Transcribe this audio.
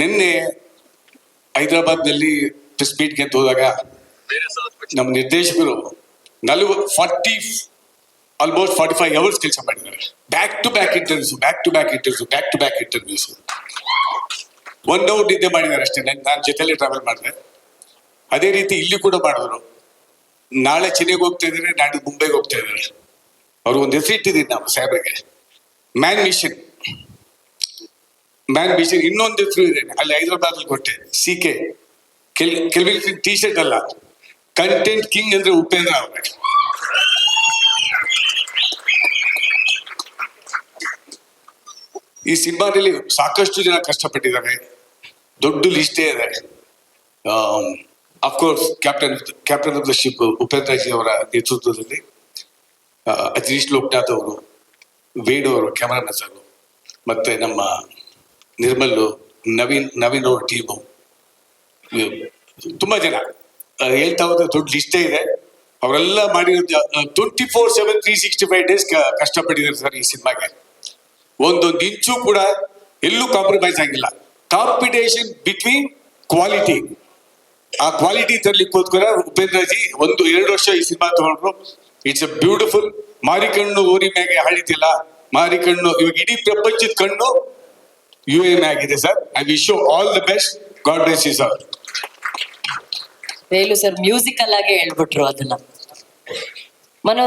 ನಿನ್ನೆ ಹೈದರಾಬಾದ್ನಲ್ಲಿ ಪ್ರೆಸ್ ಅಂತ ಹೋದಾಗ ನಮ್ಮ ನಿರ್ದೇಶಕರು ನಲ್ವ forty almost forty five hours ಕೆಲಸ ಮಾಡಿದ್ದಾರೆ. Back to back interviews back to back interviews back to back interviews one hour ನಿದ್ದೆ ಮಾಡಿದ್ದಾರೆ ಅಷ್ಟೇ. ನಾನು ಜೊತೆಲಿ ಟ್ರಾವೆಲ್ ಮಾಡಿದೆ. ಅದೇ ರೀತಿ ಇಲ್ಲಿ ಕೂಡ ಮಾಡಿದ್ರು. ನಾಳೆ ಚೆನ್ನೈಗೆ ಹೋಗ್ತಾ ಇದ್ದಾರೆ ನಾಳೆ ಮುಂಬೈಗೆ ಹೋಗ್ತಾ ಇದ್ದಾರೆ. ಅವ್ರು ಒಂದು ಹೆಸರು ಇಟ್ಟಿದ್ದೀನಿ ನಾವು ಸಾಹೇಬ್ರಿಗೆ. ಮ್ಯಾನ್ ಮಿಷನ್ ಮ್ಯಾನ್ ಬಿಸಿ ಇನ್ನೊಂದು ಹೆಸರು ಇದೆ. ಅಲ್ಲಿ ಹೈದರಾಬಾದ್ ಕೊಟ್ಟೆ. ಸಿ ಕೆ ಕೆಲ್ ಟಿ ಶರ್ಟ್ ಅಲ್ಲ. ಕಂಟೆಂಟ್ ಕಿಂಗ್ ಅಂದ್ರೆ ಉಪೇಂದ್ರ ಅವ್ರೆ. ಈ ಸಿನಿಮಾದಲ್ಲಿ ಸಾಕಷ್ಟು ಜನ ಕಷ್ಟಪಟ್ಟಿದ್ದಾರೆ. ದೊಡ್ಡ ಲಿಸ್ಟೇ ಇದೆ. Of course captain captain of the ship Upendra ji ಅವರ ನೇತೃತ್ವದಲ್ಲಿ ಆ, ಅಜನೀಶ್ ಲೋಕನಾಥ್ ಅವರು ವೇಣು ಅವರು ಕ್ಯಾಮರಾ ಸರ್ ಮತ್ತೆ ನಮ್ಮ ನಿರ್ಮಲ್ ನವೀನ್ ನವೀನ್ ಅವ್ರ ಟೀಮು ತುಂಬಾ ಜನ. ಹೇಳ್ತಾ ಹೋದ್ರೆ ದೊಡ್ಡ ಲಿಸ್ಟೇ ಇದೆ. ಅವರೆಲ್ಲ ಮಾಡಿರೋ twenty four seven three sixty five days ಕಷ್ಟಪಟ್ಟಿದ್ದಾರೆ sir ಈ ಸಿನಿಮಾಗೆ. ಒಂದೊಂದು ಇಂಚು ಕೂಡ ಎಲ್ಲೂ ಕಾಂಪ್ರಮೈಸ್ ಆಗಿಲ್ಲ. ಕಾಂಪಿಟೇಷನ್ ಬಿಟ್ವೀನ್ ಕ್ವಾಲಿಟಿ ಆ ಕ್ವಾಲಿಟಿ ತರಲಿಕ್ಕೋಸ್ಕರ ಉಪೇಂದ್ರ ಜಿ ಒಂದು, ಎರಡು ವರ್ಷ ಈ ಸಿನಿಮಾ ತಗೊಂಡ್ರು. ಇಟ್ಸ್ ಅ ಬ್ಯೂಟಿಫುಲ್ ಮಾರಿಕಣ್ಣು ಊರಿ ಮ್ಯಾಗೆ ಹಾಡಿತಿಲ್ಲ ಮಾರಿಕಣ್ಣು, ಇವಾಗ ಇಡೀ ಪ್ರಪಂಚದ ಕಣ್ಣು ಯು ಎ ಆಗಿದೆ sir I wish you all the best God bless you sir Velu sir musical ಆಗಿ ಹೇಳ್ಬಿಟ್ರು ಅದನ್ನ ಮನೋ